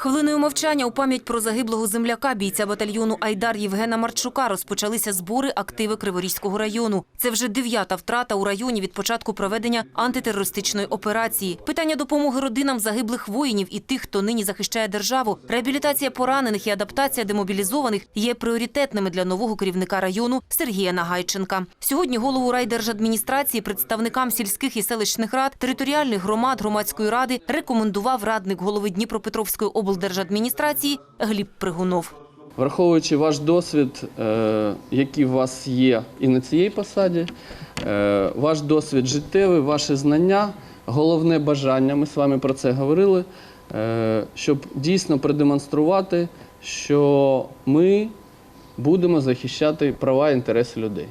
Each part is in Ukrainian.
Хвилиною мовчання у пам'ять про загиблого земляка бійця батальйону Айдар Євгена Марчука розпочалися збори активи Криворізького району. Це вже дев'ята втрата у районі від початку проведення антитерористичної операції. Питання допомоги родинам загиблих воїнів і тих, хто нині захищає державу, реабілітація поранених і адаптація демобілізованих є пріоритетними для нового керівника району Сергія Нагайченка. Сьогодні голову райдержадміністрації представникам сільських і селищних рад, територіальних громад громадської ради рекомендував радник голови Дніпропетровської облдержадміністрації Гліб Пригунов. Враховуючи ваш досвід, е, який у вас є і на цій посаді, е, ваш досвід життєвий, ваші знання, головне бажання, ми з вами про це говорили, е, щоб дійсно продемонструвати, що ми будемо захищати права і інтереси людей.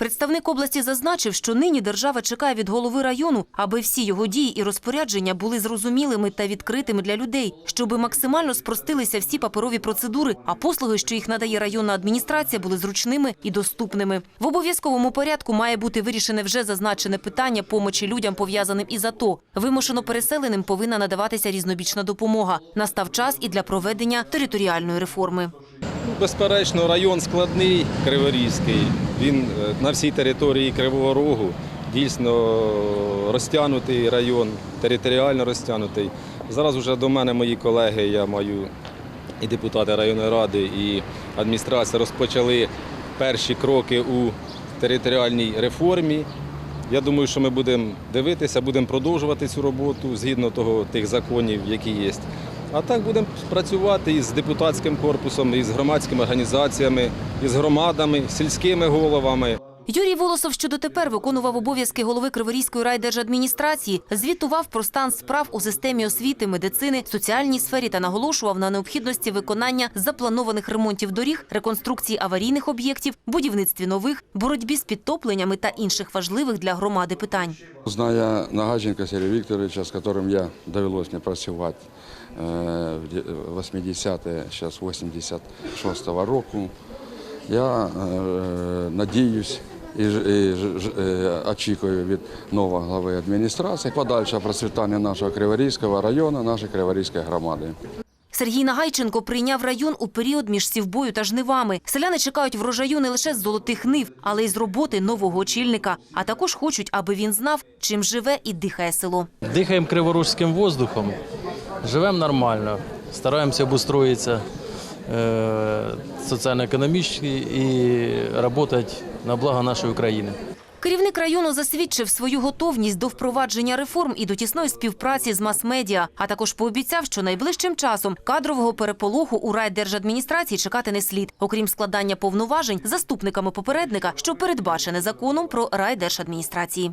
Представник області зазначив, що нині держава чекає від голови району, аби всі його дії і розпорядження були зрозумілими та відкритими для людей, щоби максимально спростилися всі паперові процедури, а послуги, що їх надає районна адміністрація, були зручними і доступними. В обов'язковому порядку має бути вирішене вже зазначене питання помочі людям, пов'язаним із АТО. Вимушено переселеним повинна надаватися різнобічна допомога. Настав час і для проведення територіальної реформи. Безперечно, район складний, Криворізький. Він е, на всій території Кривого Рогу дійсно розтягнутий район, територіально розтягнутий. Зараз вже до мене мої колеги, я маю і депутати районної ради, і адміністрація розпочали перші кроки у територіальній реформі. Я думаю, що ми будемо дивитися, будемо продовжувати цю роботу згідно того тих законів, які є. А так будемо працювати із депутатським корпусом, із громадськими організаціями, із громадами, сільськими головами. Юрій Волосов, що дотепер виконував обов'язки голови Криворізької райдержадміністрації, звітував про стан справ у системі освіти, медицини, соціальній сфері та наголошував на необхідності виконання запланованих ремонтів доріг, реконструкції аварійних об'єктів, будівництві нових, боротьбі з підтопленнями та інших важливих для громади питань. Зная Нагаченка Сергія Вікторовича, з яким я довелось мені працювати е, в де- 80-те, зараз 86-го року, я е, надіюсь і, і е, очікую від нового глави адміністрації подальше процвітання нашого Криворізького району, нашої Криворізької громади. Сергій Нагайченко прийняв район у період між сівбою та жнивами. Селяни чекають врожаю не лише з золотих нив, але й з роботи нового очільника. А також хочуть, аби він знав, чим живе і дихає село. Дихаємо криворужським воздухом, живемо нормально, стараємося обустроїтися е, соціально-економічно і працювати на благо нашої України. Керівник району засвідчив свою готовність до впровадження реформ і до тісної співпраці з мас-медіа, а також пообіцяв, що найближчим часом кадрового переполоху у райдержадміністрації чекати не слід, окрім складання повноважень заступниками попередника, що передбачене законом про райдержадміністрації.